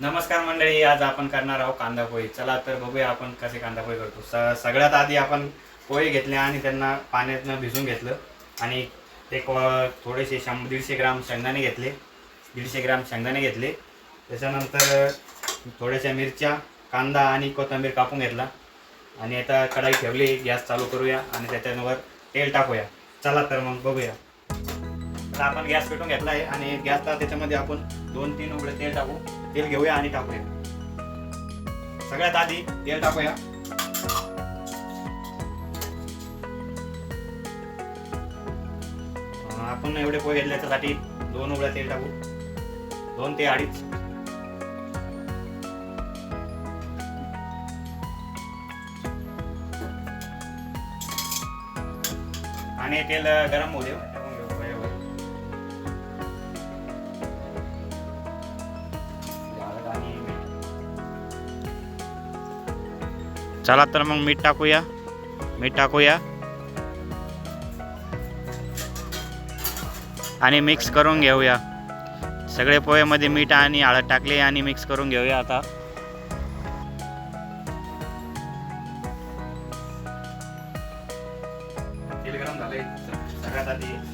नमस्कार मंडळी आज आपण करणार आहोत कांदा पोहे चला तर बघूया आपण कसे कांदा पोहे करतो. स सगळ्यात आधी आपण पोहे घेतले आणि त्यांना पाण्यातनं भिजून घेतलं. आणि ते थोडेसे शं दीडशे ग्राम शेंगदाणे घेतले. दीडशे ग्राम शेंगदाणे घेतले. त्याच्यानंतर थोड्याशा मिरच्या कांदा आणि कोथिंबीर कापून घेतला. आणि आता कढाई ठेवली गॅस चालू करूया आणि त्याच्यावर तेल टाकूया. चला तर मग बघूया. आपण गॅस पेटून घेतला आहे आणि गॅसला त्याच्यामध्ये आपण दोन तीन उघडे तेल टाकू. तेल घेऊया आणि टाकूया. सगळ्यात आधी तेल टाकूया. आपण एवढे पोहे घेतले त्यासाठी दोन उघड्या तेल टाकू. दोन ते अडीच. आणि तेल गरम होऊ देऊ. चला तर मग मीठ टाकूया. मीठ टाकूया. आणि मिक्स करून घेऊया. सगळे पोह्यामध्ये मीठ आणि हळद टाकले आणि मिक्स करून घेऊया आता. सगळ्यात आधी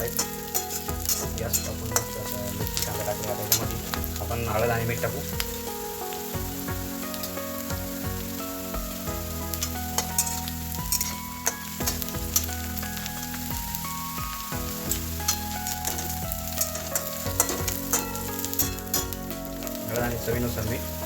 आहेत गॅस टाकून मस्त असा मिरची कांदा टाकला त्याच्यामध्ये आपण हळद आणि मीठ टाकू. हळद आणि चवीनुसार मीठ.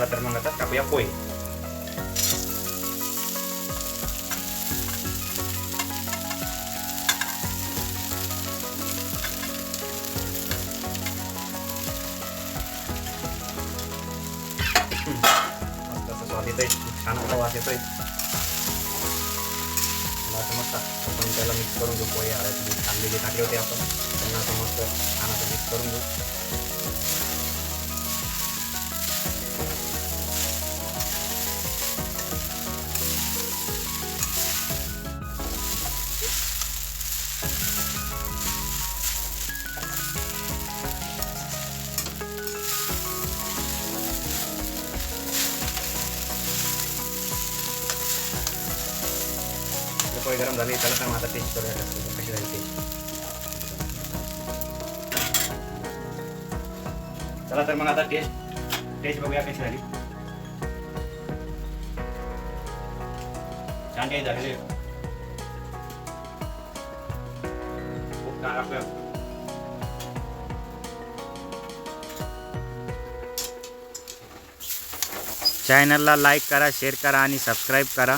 चला तर मग आता टाकूया पोहे मस्त असं स्वाद येतोय छान असा वास येतोय मला असं मस्त आपण त्याला मिक्स करून घेऊ पोहे हळद कांदे जे टाकले होते आपण त्यांना असं मस्त छान असं मिक्स करून गरम झाली त्याला तर आता टेस्ट करूया कसं- कशी झाली टेस्ट चला तर मग आता टेस्ट टेस्ट बघूया कशी झाली. छान काही झालेली खूप छान आपलं चॅनलला लाईक करा शेअर करा आणि सबस्क्राईब करा.